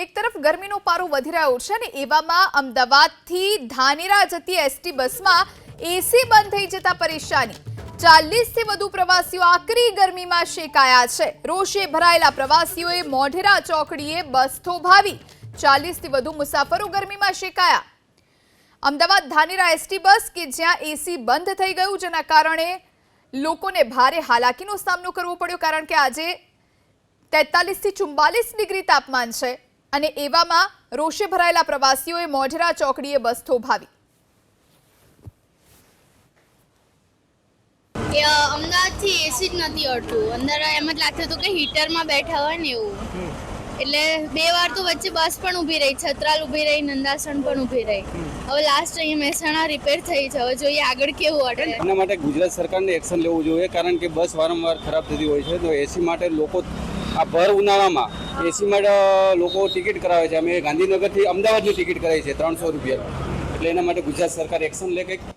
એક તરફ ગરમીનો પારો વધી રહ્યો છે અને એવામાં અમદાવાદથી ધાનેરા જતી એસટી બસમાં એસી બંધ થઈ જતા પરેશાની. ચાલીસથી વધુ પ્રવાસીઓ આકરી ગરમીમાં શેકાયા છે. રોષે ભરાયેલા પ્રવાસીઓએ મોઢેરા ચોકડીએ બસ થોભાવી. ચાલીસથી વધુ મુસાફરો ગરમીમાં શેકાયા. અમદાવાદ ધાનેરા એસટી બસ કે જ્યાં એસી બંધ થઈ ગયું, જેના કારણે લોકોને ભારે હાલાકીનો સામનો કરવો પડ્યો, કારણ કે આજે તેતાલીસથી ચુમ્બાલીસ ડિગ્રી તાપમાન છે. અને એવામાં રોષે ભરાયેલા પ્રવાસીઓએ મોઢેરા ચોકડીએ બસ થોભાવી. અમદાવાદથી એસી જ નથી અડતું અંદર એમ જ લાગતું હતું કે હીટરમાં બેઠા હોય ને એવું. એટલે બે વાર તો વચ્ચે બસ પણ ઊભી રહી છત્રાલ ઊભી રહી નંદાસણ પણ ઊભી રહી. હવે લાસ્ટ અહીંયા મહેસાણા રિપેર થઈ છે. હવે જોઈએ આગળ કેવું અટે એના માટે ગુજરાત સરકારને એક્શન લેવું જોઈએ કારણ કે બસ વારંવાર ખરાબ થતી હોય છે. તો એસી માટે લોકો આ ભર ઉનાળામાં એસી માટે લોકો ટિકિટ કરાવે છે. અમે ગાંધીનગરથી અમદાવાદની ટિકિટ કરાવી છે, ત્રણસો રૂપિયા. એટલે એના માટે ગુજરાત સરકાર એક્શન લે કંઈક.